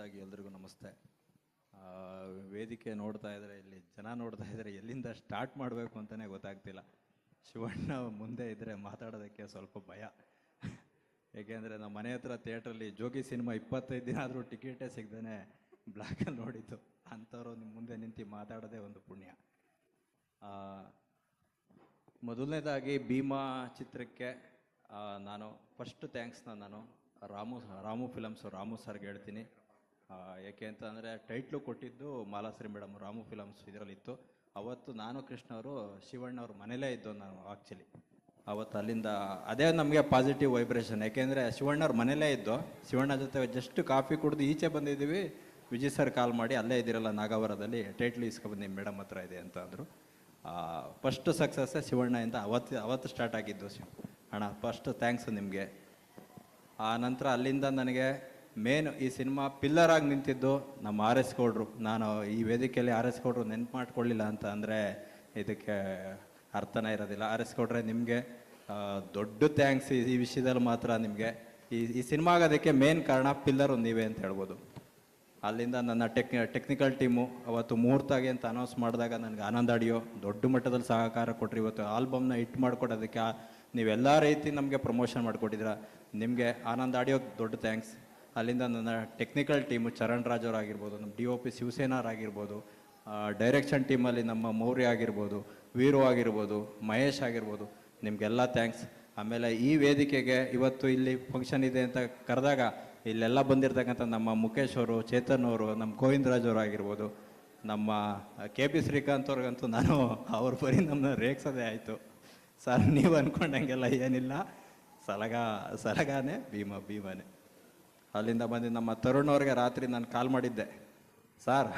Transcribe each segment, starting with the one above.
ಮೊದಲನೇದಾಗಿ ಎಲ್ರಿಗೂ ನಮಸ್ತೆ. ವೇದಿಕೆ ನೋಡ್ತಾ ಇದ್ದಾರೆ ಇಲ್ಲಿ ಜನ ನೋಡ್ತಾ ಇದ್ದಾರೆ ಎಲ್ಲಿಂದ ಸ್ಟಾರ್ಟ್ ಮಾಡಬೇಕು ಅಂತಲೇ ಗೊತ್ತಾಗ್ತಿಲ್ಲ. ಶಿವಣ್ಣ ಮುಂದೆ ಇದ್ದರೆ ಮಾತಾಡೋದಕ್ಕೆ ಸ್ವಲ್ಪ ಭಯ. ಏಕೆಂದರೆ ನಮ್ಮ ಮನೆ ಹತ್ರ ಥಿಯೇಟ್ರಲ್ಲಿ ಜೋಗಿ ಸಿನಿಮಾ ಇಪ್ಪತ್ತೈದು ದಿನ ಆದರೂ ಟಿಕೆಟೇ ಸಿಗ್ದೇ ಬ್ಲ್ಯಾಕಲ್ಲಿ ನೋಡಿದ್ದು. ಅಂಥವ್ರು ನಿಮ್ಮ ಮುಂದೆ ನಿಂತು ಮಾತಾಡೋದೇ ಒಂದು ಪುಣ್ಯ. ಮೊದಲನೇದಾಗಿ ಭೀಮಾ ಚಿತ್ರಕ್ಕೆ ನಾನು ಫಸ್ಟ್ ಥ್ಯಾಂಕ್ಸ್ನ ನಾನು ರಾಮು ರಾಮು ಫಿಲಮ್ಸು ರಾಮು ಸರ್ಗೆ ಹೇಳ್ತೀನಿ. ಯಾಕೆ ಅಂತ ಅಂದರೆ ಟೈಟ್ಲು ಕೊಟ್ಟಿದ್ದು ಮಾಲಾಶ್ರೀ ಮೇಡಮ್, ರಾಮು ಫಿಲಮ್ಸ್ ಇದರಲ್ಲಿತ್ತು. ಅವತ್ತು ನಾನು, ಕೃಷ್ಣ ಅವರು, ಶಿವಣ್ಣ ಅವ್ರ ಮನೇಲೇ ಇದ್ದು ನಾನು ಆ್ಯಕ್ಚುಲಿ ಅವತ್ತು ಅಲ್ಲಿಂದ ಅದೇ ನಮಗೆ ಪಾಸಿಟಿವ್ ವೈಬ್ರೇಷನ್ ಯಾಕೆಂದರೆ ಶಿವಣ್ಣವ್ರ ಮನೇಲೇ ಇದ್ದು, ಶಿವಣ್ಣ ಜೊತೆ ಜಸ್ಟ್ ಕಾಫಿ ಕುಡಿದು ಈಚೆ ಬಂದಿದ್ದೀವಿ. ವಿಜಯ್ ಸರ್ ಕಾಲ್ ಮಾಡಿ, ಅಲ್ಲೇ ಇದ್ದೀರಲ್ಲ ನಾಗಾವರದಲ್ಲಿ ಟೈಟ್ಲು ಇಸ್ಕೊಬಂದು ನಿಮ್ಮ ಮೇಡಮ್ ಹತ್ರ ಇದೆ ಅಂತ ಅಂದರು. ಫಸ್ಟ್ ಸಕ್ಸಸ್ಸೇ ಶಿವಣ್ಣಯಿಂದ ಅವತ್ತು ಅವತ್ತು ಸ್ಟಾರ್ಟ್ ಆಗಿದ್ದು. ಅಣ್ಣ ಫಸ್ಟ್ ಥ್ಯಾಂಕ್ಸ್ ನಿಮಗೆ. ಆ ನಂತರ ಅಲ್ಲಿಂದ ನನಗೆ ಮೇನ್ ಈ ಸಿನಿಮಾ ಪಿಲ್ಲರ್ ಆಗಿ ನಿಂತಿದ್ದು ನಮ್ಮ ಆರ್ ಎಸ್ ಗೌಡ್ರು. ನಾನು ಈ ವೇದಿಕೆಯಲ್ಲಿ ಆರ್ ಎಸ್ ಗೌಡ್ರು ನೆನ್ಪು ಮಾಡ್ಕೊಳ್ಳಿಲ್ಲ ಅಂತ ಅಂದರೆ ಇದಕ್ಕೆ ಅರ್ಥನೇ ಇರೋದಿಲ್ಲ. ಆರ್ ಎಸ್ ಗೌಡ್ರೆ ನಿಮಗೆ ದೊಡ್ಡ ಥ್ಯಾಂಕ್ಸ್ ಈ ವಿಷಯದಲ್ಲಿ ಮಾತ್ರ ನಿಮಗೆ. ಈ ಈ ಸಿನಿಮಾ ಆಗೋದಕ್ಕೆ ಮೇನ್ ಕಾರಣ ಪಿಲ್ಲರು ನೀವೇ ಅಂತ ಹೇಳ್ಬೋದು. ಅಲ್ಲಿಂದ ನನ್ನ ಟೆಕ್ ಟೆಕ್ನಿಕಲ್ ಟೀಮು ಅವತ್ತು ಮುಹೂರ್ತಾಗೆ ಅಂತ ಅನೌನ್ಸ್ ಮಾಡಿದಾಗ ನನಗೆ ಆನಂದ ಆಡಿಯೋ ದೊಡ್ಡ ಮಟ್ಟದಲ್ಲಿ ಸಹಕಾರ ಕೊಟ್ಟರು ಇವತ್ತು ಆಲ್ಬಮ್ನ ಹಿಟ್ ಮಾಡಿಕೊಡೋದಕ್ಕೆ ನೀವೆಲ್ಲ ರೀತಿ ನಮಗೆ ಪ್ರಮೋಷನ್ ಮಾಡಿಕೊಟ್ಟಿದ್ದೀರ. ನಿಮಗೆ ಆನಂದ ಆಡಿಯೋ ದೊಡ್ಡ ಥ್ಯಾಂಕ್ಸ್ ಅಲ್ಲಿಂದ ನನ್ನ ಟೆಕ್ನಿಕಲ್ ಟೀಮು ಚರಣ್ ರಾಜ್ ಆಗಿರ್ಬೋದು ನಮ್ಮ ಡಿ ಒ ಪಿ ಶಿವಸೇನಾರ್ ಆಗಿರ್ಬೋದು ಡೈರೆಕ್ಷನ್ ಟೀಮಲ್ಲಿ ನಮ್ಮ ಮೌರ್ಯ ಆಗಿರ್ಬೋದು, ವೀರು ಆಗಿರ್ಬೋದು, ಮಹೇಶ್ ಆಗಿರ್ಬೋದು, ನಿಮಗೆಲ್ಲ ಥ್ಯಾಂಕ್ಸ್ ಆಮೇಲೆ ಈ ವೇದಿಕೆಗೆ ಇವತ್ತು ಇಲ್ಲಿ ಫಂಕ್ಷನ್ ಇದೆ ಅಂತ ಕರೆದಾಗ ಇಲ್ಲೆಲ್ಲ ಬಂದಿರತಕ್ಕಂಥ ನಮ್ಮ ಮುಖೇಶ್ ಅವರು, ಚೇತನ್ ಅವರು, ನಮ್ಮ ಗೋವಿಂದರಾಜ್ ಅವರು ಆಗಿರ್ಬೋದು, ನಮ್ಮ ಕೆ ಪಿ ಶ್ರೀಕಾಂತ್ ಅವ್ರಿಗಂತೂ ನಾನು ಅವ್ರ ಬರೀ ನಮ್ಮನ್ನ ರೇಗ್ಸೋದೇ ಆಯಿತು. ಸರ್, ನೀವು ಅಂದ್ಕೊಂಡಂಗೆಲ್ಲ ಏನಿಲ್ಲ. ಸಲಗ, ಸಲಗಾನೆ ಭೀಮ, ಭೀಮನೇ. ಅಲ್ಲಿಂದ ಬಂದು ನಮ್ಮ ತರುಣ್ ಅವ್ರಿಗೆ ರಾತ್ರಿ ನಾನು ಕಾಲ್ ಮಾಡಿದ್ದೆ. ಸಾರ್,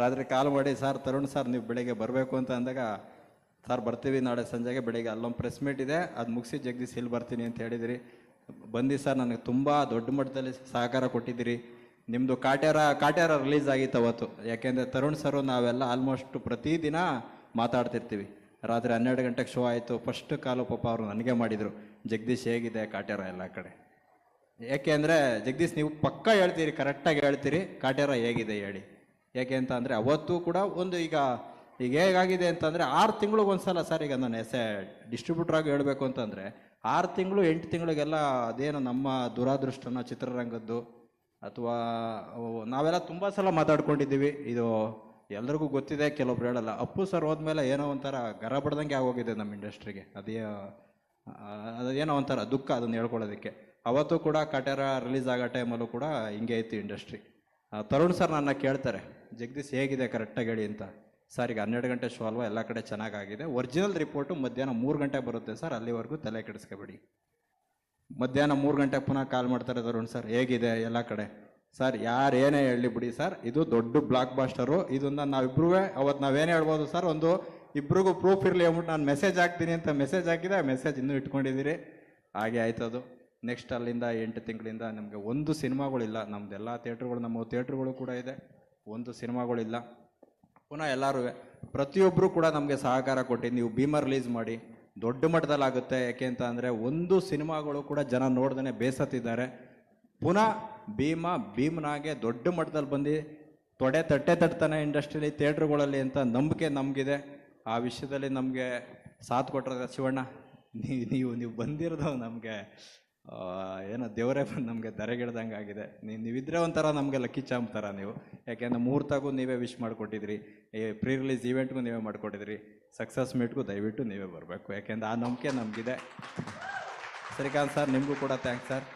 ರಾತ್ರಿ ಕಾಲ್ ಮಾಡಿ, ಸರ್, ತರುಣ್ ಸರ್, ನೀವು ಬೆಳಗ್ಗೆ ಬರಬೇಕು ಅಂತ ಅಂದಾಗ, ಸರ್, ಬರ್ತೀವಿ ನಾಳೆ ಸಂಜೆಗೆ ಬೆಳಿಗ್ಗೆ, ಅಲ್ಲೊಂದು ಪ್ರೆಸ್ ಮೀಟ್ ಇದೆ, ಅದು ಮುಗಿಸಿ ಜಗದೀಶ್ ಇಲ್ಲಿ ಬರ್ತೀನಿ ಅಂತ ಹೇಳಿದಿರಿ. ಬಂದು ಸರ್, ನನಗೆ ತುಂಬ ದೊಡ್ಡ ಮಟ್ಟದಲ್ಲಿ ಸಹಕಾರ ಕೊಟ್ಟಿದ್ದೀರಿ. ನಿಮ್ಮದು ಕಾಟ್ಯಾರ ಕಾಟ್ಯಾರ ರಿಲೀಸ್ ಆಗಿತ್ತು ಅವತ್ತು. ಯಾಕೆಂದರೆ ತರುಣ್ ಸರು ನಾವೆಲ್ಲ ಆಲ್ಮೋಸ್ಟ್ ಪ್ರತಿದಿನ ಮಾತಾಡ್ತಿರ್ತೀವಿ. ರಾತ್ರಿ ಹನ್ನೆರಡು ಗಂಟೆಗೆ ಶೋ ಆಯಿತು ಫಸ್ಟ್ ಕಾಲು ಪಾಪ ಅವರು ನನಗೆ ಮಾಡಿದರು. ಜಗದೀಶ್ ಹೇಗಿದೆ, ಕಾಟ್ಯಾರ ಎಲ್ಲ ಕಡೆ? ಯಾಕೆ ಅಂದರೆ, ಜಗದೀಶ್ ನೀವು ಪಕ್ಕ ಹೇಳ್ತೀರಿ ಕರೆಕ್ಟಾಗಿ ಹೇಳ್ತೀರಿ ಕಾಟ್ಯಾರ ಹೇಗಿದೆ ಹೇಳಿ. ಯಾಕೆ ಅಂತ ಅಂದರೆ, ಅವತ್ತು ಕೂಡ ಒಂದು ಈಗ ಈಗ ಹೇಗಾಗಿದೆ ಅಂತಂದರೆ ಆರು ತಿಂಗಳಿಗೆ ಒಂದ್ಸಲ ಸರ್ ಈಗ ನಾನು ಎಸ್ ಡಿಸ್ಟ್ರಿಬ್ಯೂಟರ್ ಆಗಿ ಹೇಳಬೇಕು ಅಂತಂದರೆ ಆರು ತಿಂಗಳು, ಎಂಟು ತಿಂಗಳಿಗೆಲ್ಲ ಅದೇನು ನಮ್ಮ ದುರಾದೃಷ್ಟನ, ಚಿತ್ರರಂಗದ್ದು, ಅಥವಾ ನಾವೆಲ್ಲ ತುಂಬ ಸಲ ಮಾತಾಡ್ಕೊಂಡಿದ್ದೀವಿ. ಇದು ಎಲ್ರಿಗೂ ಗೊತ್ತಿದೆ ಕೆಲವೊಬ್ರು ಹೇಳಲ್ಲ. ಅಪ್ಪು ಸರ್ ಹೋದ್ಮೇಲೆ ಏನೋ ಒಂಥರ ಗರ ಬಡ್ದಂಗೆ ಆಗೋಗಿದೆ ನಮ್ಮ ಇಂಡಸ್ಟ್ರಿಗೆ ಅದೇ ಅದೇನೋ ಒಂಥರ ದುಃಖ ಅದನ್ನ ಹೇಳ್ಕೊಳ್ಳೋದಕ್ಕೆ. ಅವತ್ತು ಕೂಡ ಕಟೇರ ರಿಲೀಸ್ ಆಗೋ ಟೈಮಲ್ಲೂ ಕೂಡ ಹಿಂಗೆ ಇತ್ತು ಇಂಡಸ್ಟ್ರಿ. ತರುಣ್ ಸರ್ ನನ್ನ ಕೇಳ್ತಾರೆ, ಜಗದೀಶ್ ಹೇಗಿದೆ ಕರೆಕ್ಟಾಗಿ ಹೇಳಿ ಅಂತ. ಸರ್, ಈಗ ಹನ್ನೆರಡು ಗಂಟೆ ಶೋ ಅಲ್ವಾ? ಎಲ್ಲ ಕಡೆ ಚೆನ್ನಾಗಾಗಿದೆ ಒರಿಜಿನಲ್ ರಿಪೋರ್ಟು ಮಧ್ಯಾಹ್ನ ಮೂರು ಗಂಟೆ ಬರುತ್ತೆ ಸರ್, ಅಲ್ಲಿವರೆಗೂ ತಲೆ ಕೆಡಿಸ್ಕೊಬೇಡಿ. ಮಧ್ಯಾಹ್ನ ಮೂರು ಗಂಟೆಗೆ ಪುನಃ ಕಾಲ್ ಮಾಡ್ತಾರೆ ತರುಣ್ ಸರ್, ಹೇಗಿದೆ ಎಲ್ಲ ಕಡೆ? ಸರ್, ಯಾರು ಏನೇ ಹೇಳಿ ಬಿಡಿ ಸರ್, ಇದು ದೊಡ್ಡ ಬ್ಲಾಕ್ ಬಾಸ್ಟರು ಇದನ್ನು ನಾವಿಬ್ರೂ ಅವತ್ತು ನಾವೇನು ಹೇಳ್ಬೋದು ಸರ್, ಒಂದು ಇಬ್ರಿಗೂ ಪ್ರೂಫ್ ಇರಲಿ ಅಂದ್ಬಿಟ್ಟು ನಾನು ಮೆಸೇಜ್ ಹಾಕ್ತೀನಿ ಅಂತ ಮೆಸೇಜ್ ಹಾಕಿದೆ, ಆ ಮೆಸೇಜ್ ಇನ್ನೂ ಇಟ್ಕೊಂಡಿದ್ದೀರಿ. ಹಾಗೆ ಆಯ್ತದು. ನೆಕ್ಸ್ಟ್ ಅಲ್ಲಿಂದ ಎಂಟು ತಿಂಗಳಿಂದ ನಮಗೆ ಒಂದು ಸಿನಿಮಾಗಳಿಲ್ಲ. ನಮ್ದೆಲ್ಲ ಥಿಯೇಟ್ರುಗಳು, ನಮ್ಮ ಥಿಯೇಟ್ರುಗಳು ಕೂಡ ಇದೆ. ಒಂದು ಸಿನಿಮಾಗಳಿಲ್ಲ. ಪುನಃ ಎಲ್ಲರೂ ಪ್ರತಿಯೊಬ್ಬರು ಕೂಡ ನಮಗೆ ಸಹಕಾರ ಕೊಟ್ಟು ನೀವು ಭೀಮ ರಿಲೀಸ್ ಮಾಡಿ, ದೊಡ್ಡ ಮಟ್ಟದಲ್ಲಿ ಆಗುತ್ತೆ. ಯಾಕೆ ಅಂತ ಅಂದರೆ ಒಂದು ಸಿನಿಮಾಗಳು ಕೂಡ ಜನ ನೋಡ್ದೇ ಬೇಸತ್ತಿದ್ದಾರೆ. ಪುನಃ ಭೀಮ, ಭೀಮನಾಗೆ ದೊಡ್ಡ ಮಟ್ಟದಲ್ಲಿ ಬಂದು ತೊಡೆ ತಟ್ಟೆ ತಟ್ತಾನೆ ಇಂಡಸ್ಟ್ರಿಲಿ, ಥಿಯೇಟ್ರುಗಳಲ್ಲಿ ಅಂತ ನಂಬಿಕೆ ನಮಗಿದೆ. ಆ ವಿಷಯದಲ್ಲಿ ನಮಗೆ ಸಾಥ್ ಕೊಟ್ಟರೆ ಶಿವಣ್ಣ. ನೀವು ನೀವು ಬಂದಿರೋದು ನಮಗೆ ಏನೋ ದೇವರೇ ನಮಗೆ ಧರೆಗಿಡ್ದಂಗೆ ಆಗಿದೆ. ನೀವು ನೀವಿದ್ರೆ ಒಂಥರ ನಮಗೆ ಲಕ್ಕಿ ಚಾಂಪ್ ಥರ ನೀವು. ಯಾಕೆಂದರೆ ಮುಹೂರ್ತಗೂ ನೀವೇ ವಿಶ್ ಮಾಡಿಕೊಟ್ಟಿದ್ರಿ. ಈ ಪ್ರೀ ರಿಲೀಸ್ ಈವೆಂಟ್ಗೂ ನೀವೇ ಮಾಡಿಕೊಟ್ಟಿದ್ರಿ. ಸಕ್ಸಸ್ ಮೀಟ್ಗೂ ದಯವಿಟ್ಟು ನೀವೇ ಬರಬೇಕು. ಯಾಕೆಂದರೆ ಆ ನಂಬಿಕೆ ನಮಗಿದೆ. ಶ್ರೀಕಾಂತ್ ಸರ್ ನಿಮಗೂ ಕೂಡ ಥ್ಯಾಂಕ್ಸ್ ಸರ್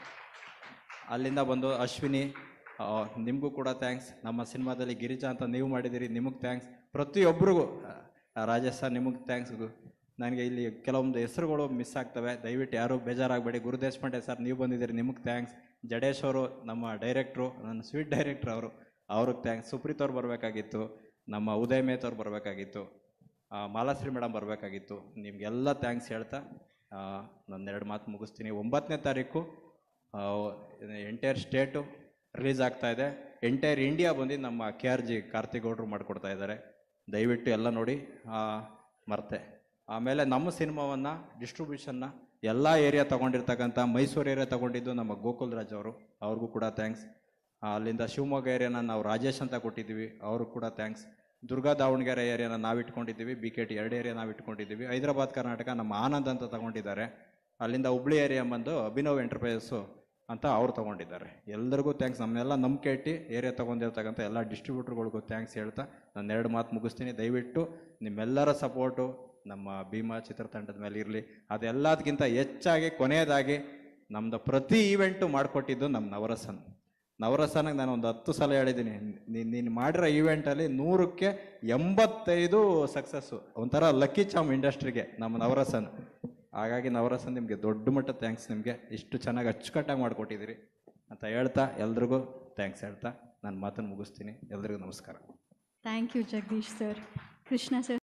ಅಲ್ಲಿಂದ ಬಂದು ಅಶ್ವಿನಿ ನಿಮಗೂ ಕೂಡ ಥ್ಯಾಂಕ್ಸ್ ನಮ್ಮ ಸಿನಿಮಾದಲ್ಲಿ ಗಿರಿಜಾ ಅಂತ ನೀವು ಮಾಡಿದ್ದೀರಿ, ನಿಮಗೆ ಥ್ಯಾಂಕ್ಸ್ ಪ್ರತಿಯೊಬ್ಬರಿಗೂ ರಾಜೇಶ್ ಸರ್ ನಿಮಗೆ ಥ್ಯಾಂಕ್ಸ್ ನನಗೆ ಇಲ್ಲಿ ಕೆಲವೊಂದು ಹೆಸರುಗಳು ಮಿಸ್ ಆಗ್ತವೆ. ದಯವಿಟ್ಟು ಯಾರೂ ಬೇಜಾರಾಗಬೇಡಿ. ಗುರು ದೇಶಪಾಂಡೆ ಸರ್ ನೀವು ಬಂದಿದ್ದೀರಿ. ನಿಮಗೆ ಥ್ಯಾಂಕ್ಸ್ ಜಡೇಶ್ ಅವರು ನಮ್ಮ ಡೈರೆಕ್ಟ್ರು ನನ್ನ ಸ್ವೀಟ್ ಡೈರೆಕ್ಟ್ರ್ ಅವರು, ಅವ್ರಿಗೆ ಥ್ಯಾಂಕ್ಸ್ ಸುಪ್ರೀತ್ ಅವ್ರು ಬರಬೇಕಾಗಿತ್ತು. ನಮ್ಮ ಉದಯ್ ಮೇತ್ ಅವ್ರು ಬರಬೇಕಾಗಿತ್ತು. ಮಾಲಾಶ್ರೀ ಮೇಡಮ್ ಬರಬೇಕಾಗಿತ್ತು. ನಿಮಗೆಲ್ಲ ಥ್ಯಾಂಕ್ಸ್ ಹೇಳ್ತಾ ನನ್ನೆರಡು ಮಾತು ಮುಗಿಸ್ತೀನಿ. ಒಂಬತ್ತನೇ ತಾರೀಕು ಎಂಟೈರ್ ಸ್ಟೇಟು ರಿಲೀಸ್ ಆಗ್ತಾ ಇದೆ. ಎಂಟೈರ್ ಇಂಡಿಯಾ ಬಂದು ನಮ್ಮ ಕೆ ಆರ್ ಜಿ ಕಾರ್ತಿಗೌಡರು ಮಾಡಿಕೊಡ್ತಾ ಇದ್ದಾರೆ. ದಯವಿಟ್ಟು ಎಲ್ಲ ನೋಡಿ ಮರ್ತೆ. ಆಮೇಲೆ ನಮ್ಮ ಸಿನಿಮಾವನ್ನು ಡಿಸ್ಟ್ರಿಬ್ಯೂಷನ್ನ ಎಲ್ಲ ಏರಿಯಾ ತೊಗೊಂಡಿರ್ತಕ್ಕಂಥ ಮೈಸೂರು ಏರಿಯಾ ತೊಗೊಂಡಿದ್ದು ನಮ್ಮ ಗೋಕುಲ್ ರಾಜ್ ಅವರು. ಅವ್ರಿಗೂ ಕೂಡ ಥ್ಯಾಂಕ್ಸ್ ಅಲ್ಲಿಂದ ಶಿವಮೊಗ್ಗ ಏರಿಯಾನ ನಾವು ರಾಜೇಶ್ ಅಂತ ಕೊಟ್ಟಿದ್ದೀವಿ. ಅವರು ಕೂಡ ಥ್ಯಾಂಕ್ಸ್ ದುರ್ಗಾ ದಾವಣಗೆರೆ ಏರಿಯಾನ ನಾವು ಇಟ್ಕೊಂಡಿದ್ದೀವಿ. ಬಿ ಕೆ ಟಿ ಎರಡು ಏರಿಯಾ ನಾವು ಇಟ್ಕೊಂಡಿದ್ದೀವಿ. ಹೈದರಾಬಾದ್, ಕರ್ನಾಟಕ ನಮ್ಮ ಆನಂದ್ ಅಂತ ತಗೊಂಡಿದ್ದಾರೆ. ಅಲ್ಲಿಂದ ಹುಬ್ಳಿ ಏರಿಯಾ ಬಂದು ಅಭಿನವ್ ಎಂಟರ್ಪ್ರೈಸಸ್ಸು ಅಂತ ಅವ್ರು ತೊಗೊಂಡಿದ್ದಾರೆ. ಎಲ್ಲರಿಗೂ ಥ್ಯಾಂಕ್ಸ್ ನಮ್ಮನ್ನೆಲ್ಲ ನಂಬಿಕೆ ಇಟ್ಟು ಏರಿಯಾ ತೊಗೊಂಡಿರ್ತಕ್ಕಂಥ ಎಲ್ಲ ಡಿಸ್ಟ್ರಿಬ್ಯೂಟರ್ಗಳಿಗೂ ಥ್ಯಾಂಕ್ಸ್ ಹೇಳ್ತಾ ನಾನು ಎರಡು ಮಾತು ಮುಗಿಸ್ತೀನಿ. ದಯವಿಟ್ಟು ನಿಮ್ಮೆಲ್ಲರ ಸಪೋರ್ಟು ನಮ್ಮ ಭೀಮಾ ಚಿತ್ರತಂಡದ ಮೇಲೆ ಇರಲಿ. ಅದೆಲ್ಲದಕ್ಕಿಂತ ಹೆಚ್ಚಾಗಿ ಕೊನೆಯದಾಗಿ ನಮ್ಮದು ಪ್ರತಿ ಈವೆಂಟು ಮಾಡಿಕೊಟ್ಟಿದ್ದು ನಮ್ಮ ನವರಸನ್. ನವರಸನಿಗೆ ನಾನು ಒಂದು ಹತ್ತು ಸಲ ಹೇಳಿದ್ದೀನಿ ನೀನು ನೀನು ಮಾಡಿರೋ ಈವೆಂಟಲ್ಲಿ ನೂರಕ್ಕೆ ಎಂಬತ್ತೈದು ಸಕ್ಸಸ್ಸು. ಒಂಥರ ಲಕ್ಕಿ ಚಾಮ್ ಇಂಡಸ್ಟ್ರಿಗೆ ನಮ್ಮ ನವರಸನ್. ಹಾಗಾಗಿ ನವರಸನ್ ನಿಮಗೆ ದೊಡ್ಡ ಮಟ್ಟ ಥ್ಯಾಂಕ್ಸ್ ನಿಮಗೆ. ಇಷ್ಟು ಚೆನ್ನಾಗಿ ಅಚ್ಚುಕಟ್ಟಾಗಿ ಮಾಡಿಕೊಟ್ಟಿದ್ದೀರಿ ಅಂತ ಹೇಳ್ತಾ ಎಲ್ರಿಗೂ ಥ್ಯಾಂಕ್ಸ್ ಹೇಳ್ತಾ ನಾನು ಮಾತನ್ನು ಮುಗಿಸ್ತೀನಿ. ಎಲ್ರಿಗೂ ನಮಸ್ಕಾರ. Thank you Jagadish sir Krishna sir